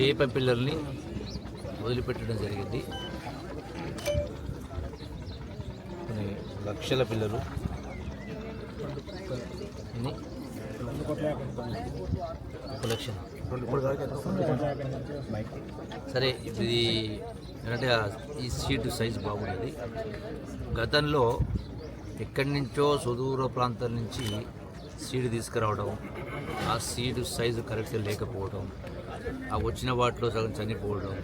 చేప పిల్లల్ని వదిలిపెట్టడం జరిగింది. కొన్ని లక్షల పిల్లలు. ఒక లక్ష. సరే ఇప్పుడు ఇది ఏంటంటే ఈ సీటు సైజు బాగుండేది. గతంలో ఎక్కడి నుంచో సుదూర ప్రాంతం నుంచి సీడ్ తీసుకురావడం ఆ సీడు సైజు కరెక్ట్గా లేకపోవడం ఆ వచ్చిన వాటిలో సగం చనిపోవడం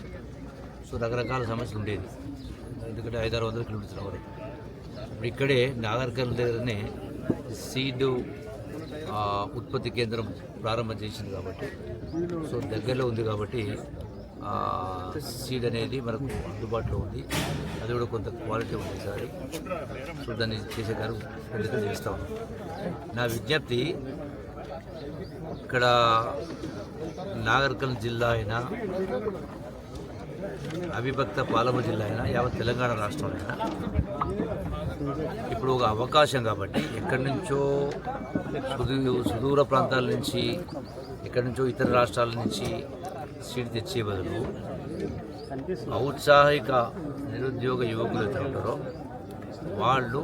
సో రకరకాల సమస్యలు ఉండేది ఎందుకంటే ఐదారు వందల కిలోమీటర్ల వరకు ఇప్పుడు ఇక్కడే నాగర్కర్ల దగ్గరనే సీడు ఉత్పత్తి కేంద్రం ప్రారంభం చేసింది కాబట్టి సో దగ్గరలో ఉంది కాబట్టి సీడ్ అనేది మనకు అందుబాటులో ఉంది. అది కూడా కొంత క్వాలిటీ ఉంది సార్ సో దాన్ని చేసే గారు ఖండితం చేస్తా నా విజ్ఞప్తి ఇక్కడ నాగర్కల్ జిల్లా అయినా అవిభక్త పాలమ జిల్లా అయినా యావత్ తెలంగాణ రాష్ట్రం అయినా ఇప్పుడు ఒక అవకాశం కాబట్టి ఎక్కడి నుంచో సుదూ సుదూర ప్రాంతాల నుంచి ఎక్కడి నుంచో ఇతర రాష్ట్రాల నుంచి సీట్ తెచ్చే బదులు ఔత్సాహిక నిరుద్యోగ యువకులు అయితే ఉంటారో వాళ్ళు